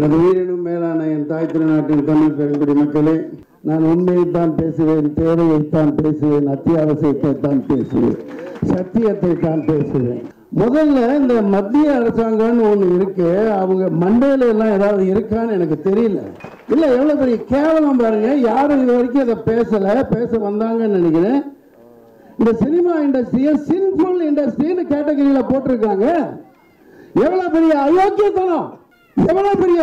எனது உயிரினும் மேலான என் தாய் திருநாட்டின் தமிழ் பெருங்குடி மக்களே நான் உண்மையைத்தான் பேசுவேன் தேவையைத்தான் பேசுவேன் அத்தியாவசியத்தை தான் பேசுவேன் சத்தியத்தை தான் பேசுவேன். முதல்ல இந்த மத்திய அரசாங்கம்னு ஒன்று இருக்கு அவங்க மண்டையில எல்லாம் ஏதாவது இருக்கான்னு எனக்கு தெரியல. இல்லை எவ்வளவு பெரிய கேவலம் பாருங்க யாரும் இது வரைக்கும் அதை பேசல பேச வந்தாங்கன்னு நினைக்கிறேன். இந்த சினிமா இண்டஸ்ட்ரியை சின்ஃபுல் இண்டஸ்ட்ரின்னு கேட்டகரியில போட்டிருக்காங்க. எவ்வளவு பெரிய அயோக்கியத்தனம். எவ்வளவு பெரிய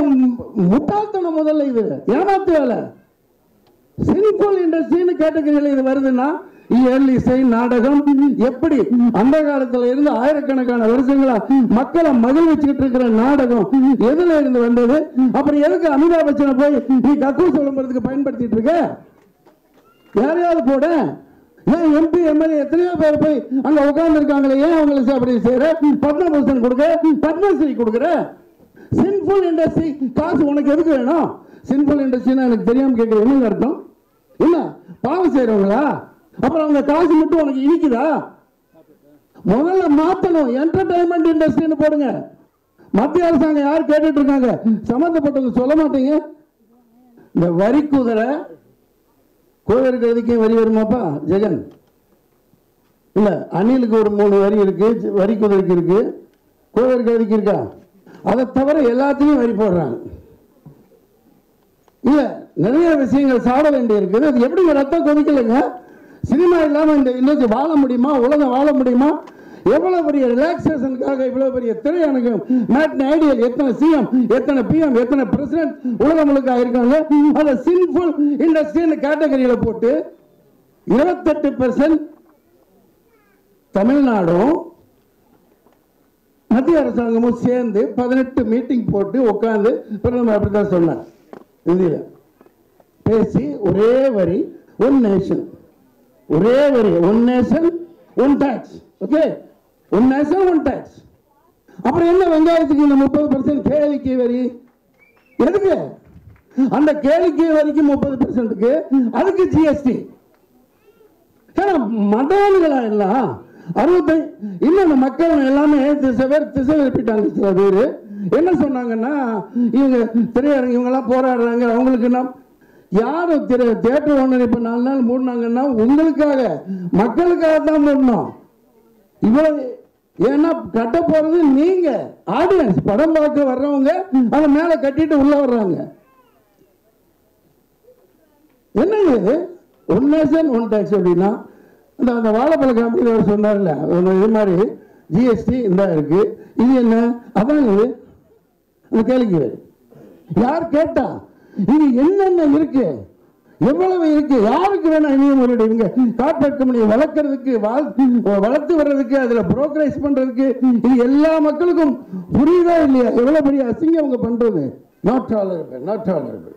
முட்டாள்தனம் முதல்ல இது? ஏமாத்து வேலை. சினிஃபுல் இண்டஸ்ட்ரின்னு கேட்டகரியில் இது வருதுன்னா இயல் இசை நாடகம் எப்படி? அந்த காலத்துல இருந்து ஆயிரக்கணக்கான வருஷங்களா மக்களை மகிழ்விச்சுக்கிட்டு இருக்கிற நாடகம் எதுல இருந்து வந்தது? அப்புறம் எதுக்கு அமிதாப் பச்சனை போய் நீ கக்கு விளம்பரத்துக்கு பயன்படுத்திட்டு இருக்க? யாரையாவது போட? ஏன் எம்பி எம்எல்ஏ எத்தனையோ பேர் போய் அங்க உட்கார்ந்து இருக்காங்களே ஏன் அவங்களுக்கு அப்படி செய்யற? பத்மபூஷன் கொடுக்க? பத்மஸ்ரீ கொடுக்குற? சின்ஃபுல் இண்டஸ்ட்ரி காசு உனக்கு எதுக்கு வேணும்? சின்ஃபுல் இண்டஸ்ட்ரினா எனக்கு தெரியாம கேட்குற என்ன அர்த்தம்? என்ன? பாவம் செய்யறவங்களா அப்புறம் அவங்க காசு மட்டும் உனக்கு இனிக்குதா? முதல்ல மாத்தணும். என்டர்டைன்மெண்ட் இண்டஸ்ட்ரின்னு போடுங்க. மத்திய அரசாங்கம் யார் கேட்டுட்டு இருக்காங்க? சம்மந்தப்பட்டவங்க சொல்ல மாட்டீங்க. இந்த வரி குதிரை கோவிலுக்கு எதுக்கும் வரி வருமாப்பா? ஜெகன். இல்லை அணிலுக்கு ஒரு மூணு வரி இருக்கு வரி குதிரைக்கு இருக்கு. கோவிலுக்கு எதுக்கு இருக்கா? அதை தவிர எல்லாத்தையும் வரி போடுறாங்க. இல்ல நிறைய விஷயங்கள் சாட வேண்டி இருக்குது அது எப்படி ரத்தம் கொதிக்கலைங்க? சினிமா இல்லாம இந்த இன்னைக்கு வாழ முடியுமா? உலகம் வாழ முடியுமா? எவ்வளவு பெரிய ரிலாக்ஸேஷனுக்காக இவ்வளவு பெரிய திரையரங்கம் மேட்னி ஐடியல் எத்தனை சிஎம் எத்தனை பிஎம் எத்தனை பிரசிடென்ட் உலகம் முழுக்க ஆயிருக்காங்க? அதை சின்ஃபுல் இண்டஸ்ட்ரின்னு கேட்டகரியில் போட்டு இருபத்தெட்டு பெர்சன்ட் தமிழ்நாடும் மத்திய அரசாங்கமும் சேர்ந்து பதினெட்டு மீட்டிங் போட்டு உட்கார்ந்து பிரதமர் அப்படித்தான் சொன்னார் இந்தியில். பேசி ஒரே வரி ஒன் நேஷன் ஒரே வரி one nation one tax okay one nation one tax அப்புறம் என்ன வெங்காயத்துக்கு இந்த முப்பது பர்சன்ட் கேளிக்கை வரி? எதுக்கு? அந்த கேளிக்கை வரிக்கு முப்பது பர்சன்ட்டுக்கு அதுக்கு ஜிஎஸ்டி ஏன்னா மடங்குகளா எல்லாம் அறுபத்தஞ்சு இன்னும் அந்த மக்கள் எல்லாமே திசை பேர் திசை விருப்பிட்டாங்க சில பேர். என்ன சொன்னாங்கன்னா இவங்க திரையரங்கு இவங்கெல்லாம் போராடுறாங்க அவங்களுக்கு என்ன? யார் திரு தேட்டர் ஓனர் இப்போ நாலு நாள் மூடினாங்கன்னா உங்களுக்காக மக்களுக்காக தான் மூடணும். இவ்வளவு ஏன்னா கட்ட போறது நீங்க. ஆடியன்ஸ் படம் பார்க்க வர்றவங்க அதை மேல கட்டிட்டு உள்ள வர்றாங்க. என்னங்க இது? ஒன் நேஷன் ஒன் டேக்ஸ் அப்படின்னா இந்த அந்த வாழைப்பழ கம்பெனி அவர் சொன்னார்ல. இது மாதிரி ஜிஎஸ்டி இந்த இருக்கு. இது என்ன? அதான் இது. அந்த கேள்விக்கு யார் கேட்டா இது என்னென்ன இருக்கு? எவ்வளவு இருக்கு? யாருக்கு வேணா இனிய முறையீடு இவங்க கார்பரேட் கம்பெனியை வளர்க்கறதுக்கு வளர்த்து வர்றதுக்கு அதுல புரோக்கரைஸ் பண்றதுக்கு இது எல்லா மக்களுக்கும் புரியுதா இல்லையா? எவ்வளவு பெரிய அசிங்கம் அவங்க பண்றது? Not tolerable not tolerable